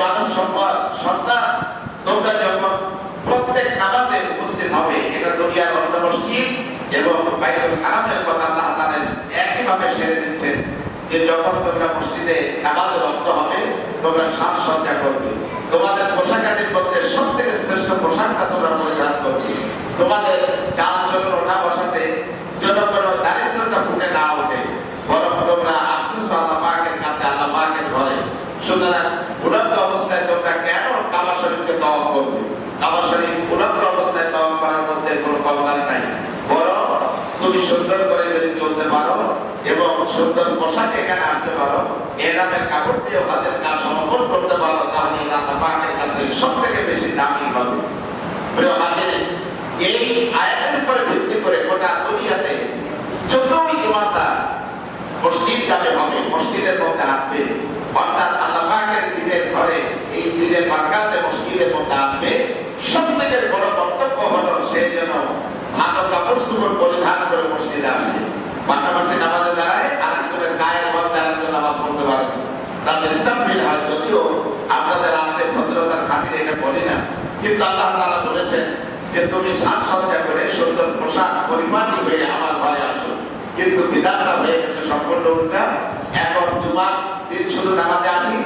মানব সম্পদ সন্তান তোমরা যখন তোমরা তোমরা করবে তোমাদের মধ্যে সব থেকে শ্রেষ্ঠ পোশাকটা তোমরা পরিধান করবে তোমাদের চাল চলন ওঠা বসাতে যেন কোনো দারিদ্রতা ফুটে না ওঠে বরং তোমরা আসতেছ আল্লাহ পাকের কাছে আল্লাহ পাকের ঘরে অবস্থায় তোমরা কেন শরীফকে করবে? শরীফ অবস্থায় করার মধ্যে কল্যাণ নাই। বরং তুমি সুন্দর করে যদি চলতে পারো এবং সুন্দর পোশাক এখানে আসতে পারো কাপড় দিয়ে কাজ সমর্পণ করতে পারো, তাহলে কাছে সব থেকে বেশি দামি হবে। এই আয়াতের উপরে ভিত্তি করে গোটা দুনিয়াতে যতই ইমানদার মসজিদ যাবে হবে, মসজিদের মধ্যে আসবে অর্থাৎ আল্লাহ পাকের দিনের ঘরে এই দিনের বারকাতে মসজিদের মধ্যে আসবে সব থেকে বড় কর্তব্য হলো সে যেন ভালো কাপড় সুপড় পরিধান করে মসজিদে আসবে পাশাপাশি নামাজে দাঁড়ায় আর একজনের গায়ের মধ্যে আরেকজন নামাজ পড়তে পারবে তার ইসলাম মিল হয়, যদিও আপনাদের আছে ভদ্রতার খাতিরে এটা বলি না। কিন্তু আল্লাহ তাআলা বলেছেন যে, তুমি সাজসজ্জা করে সুন্দর পোশাক পরিমাণী হয়ে আমার ঘরে আসো। কিন্তু বিধানটা হয়ে গেছে সম্পূর্ণ উল্টা। এখন জুমার দিন শুধু নামাজে আসি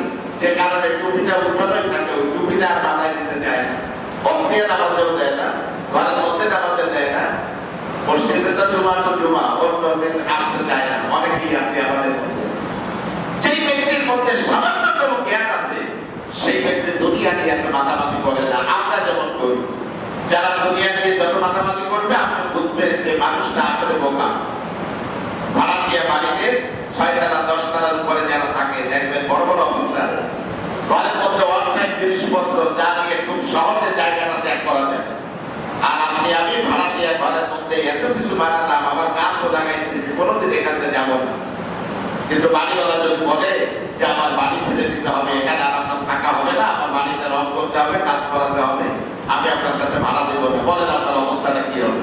যে কারণে টুপিটা উঠানোই থাকে, ওই টুপিটা আর মাথায় দিতে চায় না। দিয়ে নামাজেও দেয় না, ঘরের মধ্যে নামাজে দেয় না। মসজিদে তো জুমা তো জুমা, অন্য দিন আসতে চায় না, অনেকেই আছে আমাদের মধ্যে। যেই ব্যক্তির মধ্যে সামান্যতম জ্ঞান আছে, সেই ব্যক্তি দুনিয়া নিয়ে এত মাতামাতি করে না। আমরা যেমন করি, যারা দুনিয়া নিয়ে যত মাতামাতি করবে আপনি বুঝবেন যে মানুষটা আসলে বোকা। ভাড়া দিয়ে বাড়িতে ছয় তালা দশ তালার উপরে যারা থাকে, দেখবেন বড় বড় অফিসার ঘরের মধ্যে অনেক জিনিসপত্র এখান আর থাকা হবে না, আমার বাড়িতে করতে হবে, কাজ করাতে হবে, আমি আপনার কাছে ভাড়া দিব বলেন আপনার অবস্থাটা কি হবে?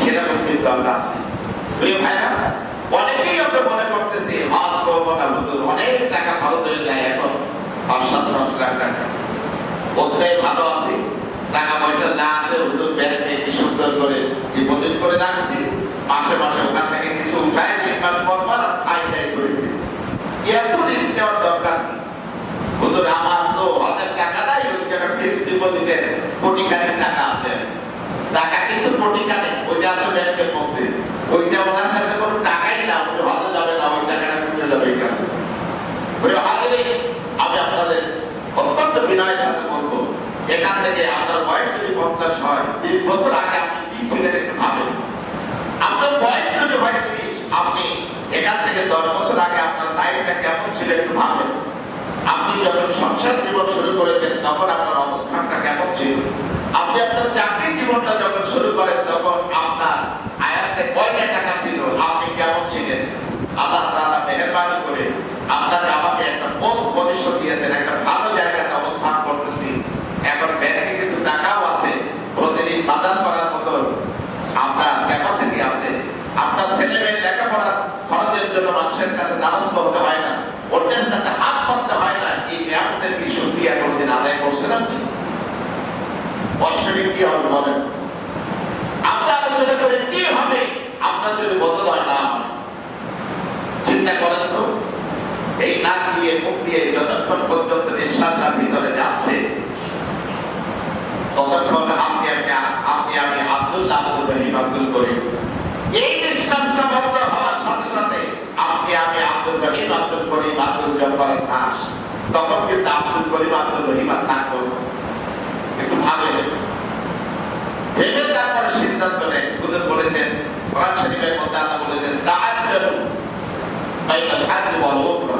সেরকম কিন্তু আমরা আছি ভাইরা অনেকেই আমরা মনে করতেছি টাকা কোটি খানিক টাকা আছে। টাকা কিন্তু কোটি খানিক ওইটা আছে ব্যাংকের মধ্যে। ওইটা ওনার কাছে কোনো টাকাই না ওই হজে যাবে না ওই টাকাটা ঢুকে যাবে এখানে ওই হাজারে আপনার আপনি যখন জীবন শুরু করেছেন, তখন আপনার অবস্থানটা কেমন ছিল? আপনি আপনার চাকরি জীবনটা যখন শুরু করেন, তখন আপনার আয়াতে কয়টা টাকা ছিল? আপনি কেমন ছিলেন? আল্লাহ করে আপনাকে আমাকে একটা পোস্ট পজিশন দিয়েছেন, একটা ভালো জায়গাতে অবস্থান করতেছি। এখন ব্যাংকে কিছু টাকাও আছে, প্রতিদিন বাজার করার মতো আপনার ক্যাপাসিটি আছে। আপনার ছেলে মেয়ে লেখাপড়া খরচের জন্য মানুষের কাছে দ্বারস্থ হতে হয় না অন্যের কাছে হাত হয় না, এই নিয়ামতের কি সুক্রিয়া আদায় করছেন আপনি? অশ্বরী কি হবে বলেন? আমরা আলোচনা করে কি হবে? আপনার যদি বদলয় না চিন্তা করেন তো। এই নাক দিয়ে, মুখ দিয়ে যতক্ষণ পর্যন্ত নিঃশ্বাসটা ভিতরে যাচ্ছে, ততক্ষণ আপনি আমি আপনি আমি আব্দুল্লাহ আব্দুল রহিম আব্দুল করিম এই নিঃশ্বাসটা বন্ধ হওয়ার সাথে সাথে আপনি আমি আব্দুল রহিম আব্দুল করিম আব্দুল জব্বার দাস। তখন কিন্তু আব্দুল করিম আব্দুল রহিম আর না। একটু ভাবে। ভেবে তারপরে সিদ্ধান্ত নেন হুজুর বলেছেন, কোরআন শরীফের মধ্যে আল্লাহ বলেছেন তার উমরা হজ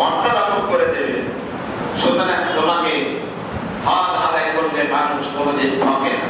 মনটা রকম করে দেবে সুতরাং তোমাকে হাত হারাই করলে মানুষ কোনোদিন ঠকে না।